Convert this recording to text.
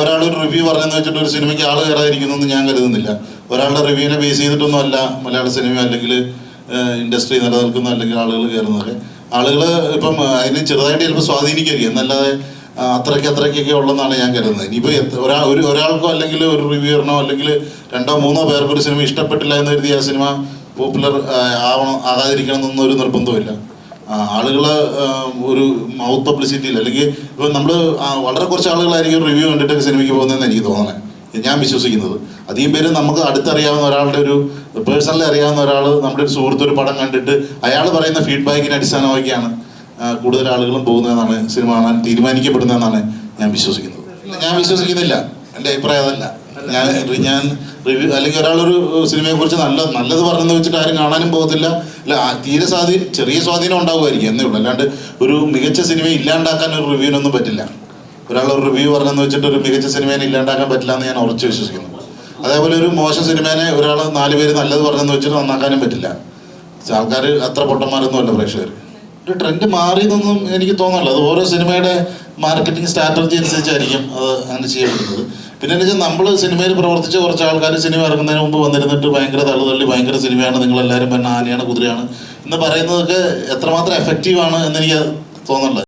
ഒരാളൊരു റിവ്യൂ പറഞ്ഞെന്ന് വെച്ചിട്ട് ഒരു സിനിമയ്ക്ക് ആൾ കയറാതിരിക്കുന്നു ഞാൻ കരുതുന്നില്ല. ഒരാളുടെ റിവ്യൂവിനെ ബേസ് ചെയ്തിട്ടൊന്നും അല്ല മലയാള സിനിമ അല്ലെങ്കിൽ ഇൻഡസ്ട്രി നിലനിൽക്കുന്ന അല്ലെങ്കിൽ ആളുകൾ കയറുന്നതൊക്കെ ആളുകൾ ഇപ്പം അതിന് ചെറുതായിട്ട് ചിലപ്പോൾ സ്വാധീനിക്കുകയായിരിക്കും എന്നല്ലാതെ അത്രയ്ക്ക് അത്രയ്ക്കൊക്കെ ഉള്ളതെന്നാണ് ഞാൻ കരുതുന്നത്. ഇനിയിപ്പോൾ എത്ര- ഒരാ ഒരു ഒരാൾക്കോ അല്ലെങ്കിൽ ഒരു റിവ്യൂറിനോ അല്ലെങ്കിൽ രണ്ടോ മൂന്നോ പേർക്ക് ഒരു സിനിമ ഇഷ്ടപ്പെട്ടില്ല എന്ന് കരുതി ആ സിനിമ പോപ്പുലർ ആവണം ആകാതിരിക്കണം എന്നൊന്നും ഒരു നിർബന്ധമില്ല ആളുകൾ ഒരു മൗത്ത് പബ്ലിസിറ്റിയിൽ അല്ലെങ്കിൽ ഇപ്പം നമ്മൾ വളരെ കുറച്ച് ആളുകളായിരിക്കും റിവ്യൂ കണ്ടിട്ട് സിനിമയ്ക്ക് പോകുന്നതെന്ന് എനിക്ക് തോന്നണേ. ഞാൻ വിശ്വസിക്കുന്നത്. അധികം പേര് നമുക്ക് അടുത്തറിയാവുന്ന ഒരാളുടെ ഒരു പേഴ്സണലി അറിയാവുന്ന ഒരാൾ നമ്മുടെ ഒരു സുഹൃത്ത് ഒരു പടം കണ്ടിട്ട് അയാൾ പറയുന്ന ഫീഡ്ബാക്കിനെ അടിസ്ഥാനമാക്കിയാണ് കൂടുതൽ ആളുകളും പോകുന്നതെന്നാണ് സിനിമ കാണാൻ തീരുമാനിക്കപ്പെടുന്നതെന്നാണ് ഞാൻ വിശ്വസിക്കുന്നത്. ഞാൻ വിശ്വസിക്കുന്നില്ല. എന്റെ അഭിപ്രായം അതല്ല. ഞാൻ ഞാൻ റിവ്യൂ അല്ലെങ്കിൽ ഒരാളൊരു സിനിമയെ കുറിച്ച് നല്ല നല്ലത് പറഞ്ഞെന്ന് വെച്ചിട്ട് ആരും കാണാനും പോകത്തില്ല. അല്ല തീരെ സ്വാധീനം ചെറിയ സ്വാധീനം ഉണ്ടാവുമായിരിക്കും എന്നേ ഉള്ളൂ. അല്ലാണ്ട് ഒരു മികച്ച സിനിമ ഇല്ലാണ്ടാക്കാൻ ഒരു റിവ്യൂവിനൊന്നും പറ്റില്ല. ഒരാളൊരു ഒരു റിവ്യൂ പറഞ്ഞെന്ന് വെച്ചിട്ട് ഒരു മികച്ച സിനിമേനെ ഇല്ലാണ്ടാക്കാൻ പറ്റില്ല എന്ന് ഞാൻ ഉറച്ചു വിശ്വസിക്കുന്നു. അതേപോലെ ഒരു മോശം സിനിമേനെ ഒരാൾ നാല് പേര് നല്ലത് പറഞ്ഞെന്ന് വെച്ചിട്ട് നന്നാക്കാനും പറ്റില്ല. ആൾക്കാർ അത്ര പൊട്ടന്മാരൊന്നും അല്ല പ്രേക്ഷകർ ഒരു ട്രെൻഡ് മാറിയെന്നൊന്നും എനിക്ക് തോന്നുന്നില്ല അത് ഓരോ സിനിമയുടെ മാർക്കറ്റിംഗ് സ്ട്രാറ്റജി അനുസരിച്ചായിരിക്കും അത് അങ്ങനെ ചെയ്യപ്പെടുന്നത്. പിന്നെ എന്ന് വെച്ചാൽ നമ്മൾ സിനിമയിൽ പ്രവർത്തിച്ച കുറച്ച് ആൾക്കാർ സിനിമ ഇറങ്ങുന്നതിന് മുമ്പ് വന്നിരുന്നിട്ട് ഭയങ്കര തള്ളുതള്ളി ഭയങ്കര സിനിമയാണ്. നിങ്ങളെല്ലാവരും പറഞ്ഞ ആനയാണ് കുതിരയാണ് എന്ന് പറയുന്നതൊക്കെ എത്രമാത്രം എഫക്റ്റീവാണ് ആണ് എനിക്ക് തോന്നുന്നില്ല